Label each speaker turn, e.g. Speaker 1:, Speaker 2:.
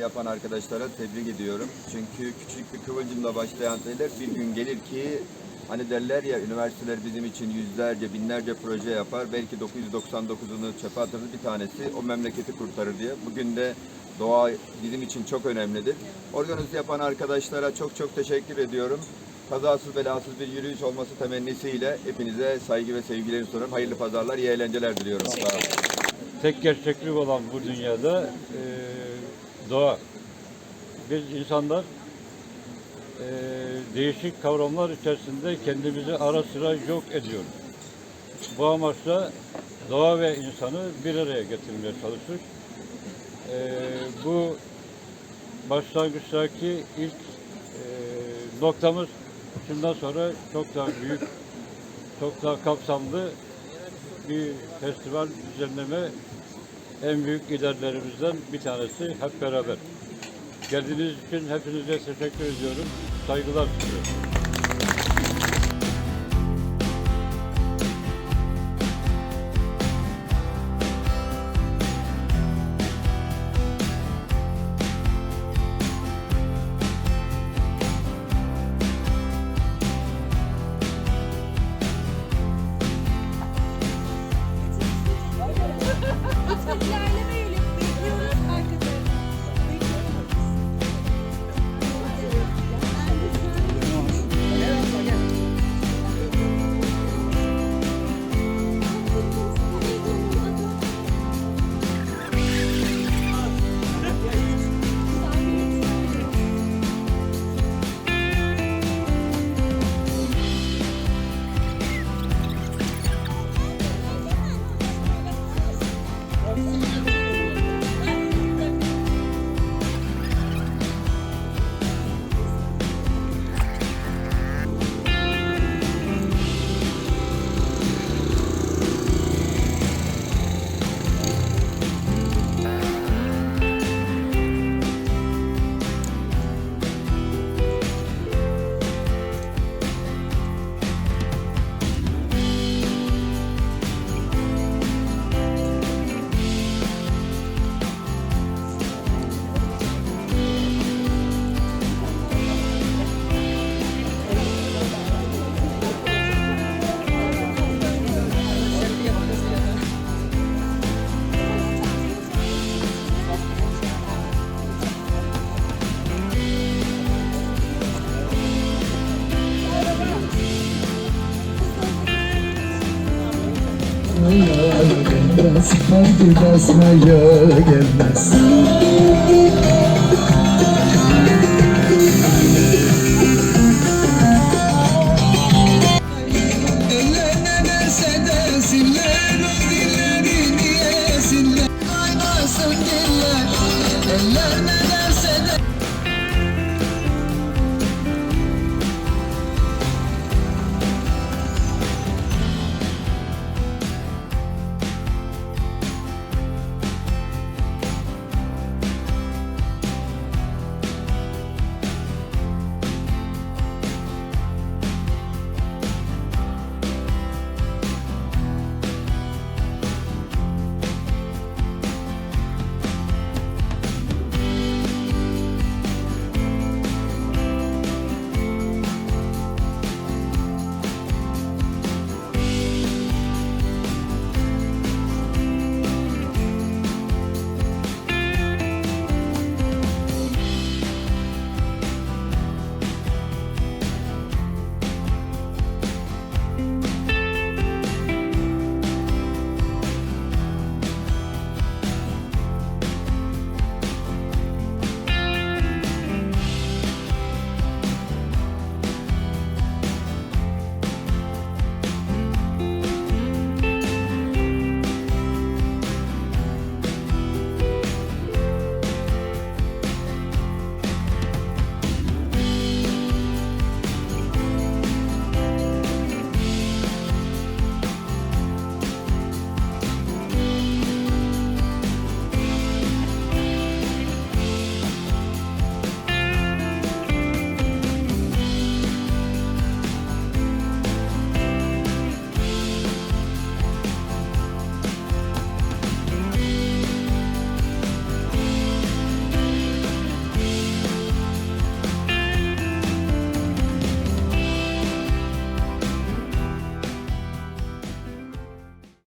Speaker 1: yapan arkadaşlara tebrik ediyorum. Çünkü küçük bir kıvılcımla başlayan şeyler bir gün gelir ki hani derler ya üniversiteler bizim için yüzlerce, binlerce proje yapar. Belki 999'unu çöpe atırız bir tanesi o memleketi kurtarır diye. Bugün de doğa bizim için çok önemlidir. Organize yapan arkadaşlara çok çok teşekkür ediyorum. Kazasız belasız bir yürüyüş olması temennisiyle hepinize saygı ve sevgilerimi sunuyorum. Hayırlı pazarlar, iyi eğlenceler diliyorum.
Speaker 2: Tek gerçeklik olan bu dünyada e, doğa. Biz insanlar e, değişik kavramlar içerisinde kendimizi ara sıra yok ediyoruz. Bu amaçla doğa ve insanı bir araya getirmeye çalışıyoruz. E, bu başlangıçtaki ilk e, noktamız şundan sonra çok daha büyük, çok daha kapsamlı bir festival düzenleme en büyük giderlerimizden bir tanesi hep beraber. Geldiğiniz için hepinize teşekkür ediyorum. Saygılar sunuyorum.
Speaker 3: Gelmez Haydi basmaya gelmez